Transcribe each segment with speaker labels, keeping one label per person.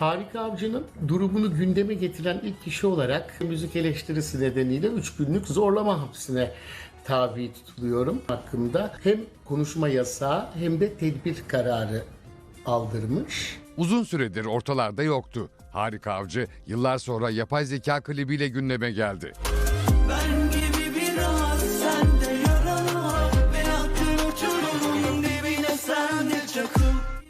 Speaker 1: Harika Avcı'nın durumunu gündeme getiren ilk kişi olarak müzik eleştirisi nedeniyle 3 günlük zorlama hapsine tabi tutuluyorum hakkında. Hem konuşma yasağı hem de tedbir kararı aldırmış.
Speaker 2: Uzun süredir ortalarda yoktu. Harika Avcı yıllar sonra yapay zeka klibiyle gündeme geldi.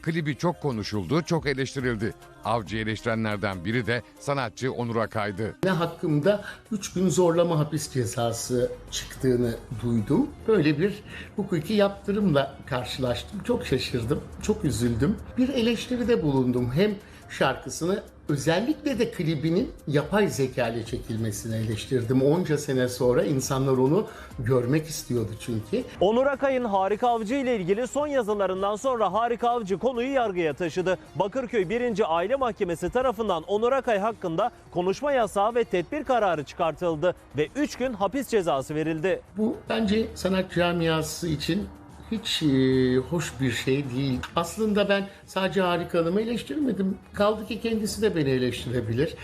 Speaker 2: Klibi çok konuşuldu, çok eleştirildi. Avcı eleştirenlerden biri de sanatçı Onur Akay'dı.
Speaker 1: Ne hakkımda 3 gün zorlama hapis cezası çıktığını duydum. Böyle bir hukuki yaptırımla karşılaştım. Çok şaşırdım, çok üzüldüm. Bir eleştiride bulundum. Hem şarkısını özellikle de klibinin yapay zeka ile çekilmesini eleştirdim. Onca sene sonra insanlar onu görmek istiyordu çünkü.
Speaker 3: Onur Akay'ın Harika Avcı ile ilgili son yazılarından sonra Harika Avcı konuyu yargıya taşıdı. Bakırköy 1. Aile Mahkemesi tarafından Onur Akay hakkında konuşma yasağı ve tedbir kararı çıkartıldı ve 3 gün hapis cezası verildi.
Speaker 1: Bu bence sanat camiası için hiç e, hoş bir şey değil. Aslında ben sadece Harika Hanım'ı eleştirmedim. Kaldı ki kendisi de beni eleştirebilir.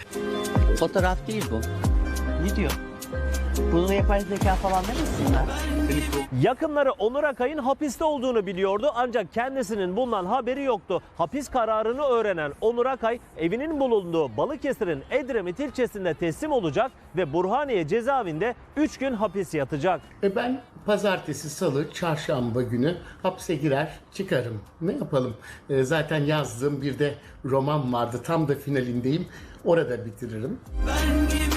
Speaker 4: Fotoğraf değil bu. Diyor? Bunu yapay zeka falan demesinler.
Speaker 3: Yakınları Onur Akay'ın hapiste olduğunu biliyordu ancak kendisinin bundan haberi yoktu. Hapis kararını öğrenen Onur Akay evinin bulunduğu Balıkesir'in Edremit ilçesinde teslim olacak ve Burhaniye cezaevinde 3 gün hapis yatacak.
Speaker 1: E ben pazartesi, salı, çarşamba günü hapse girer çıkarım. Ne yapalım? E, zaten yazdığım bir de roman vardı. Tam da finalindeyim. Orada bitiririm.
Speaker 5: Ben gibi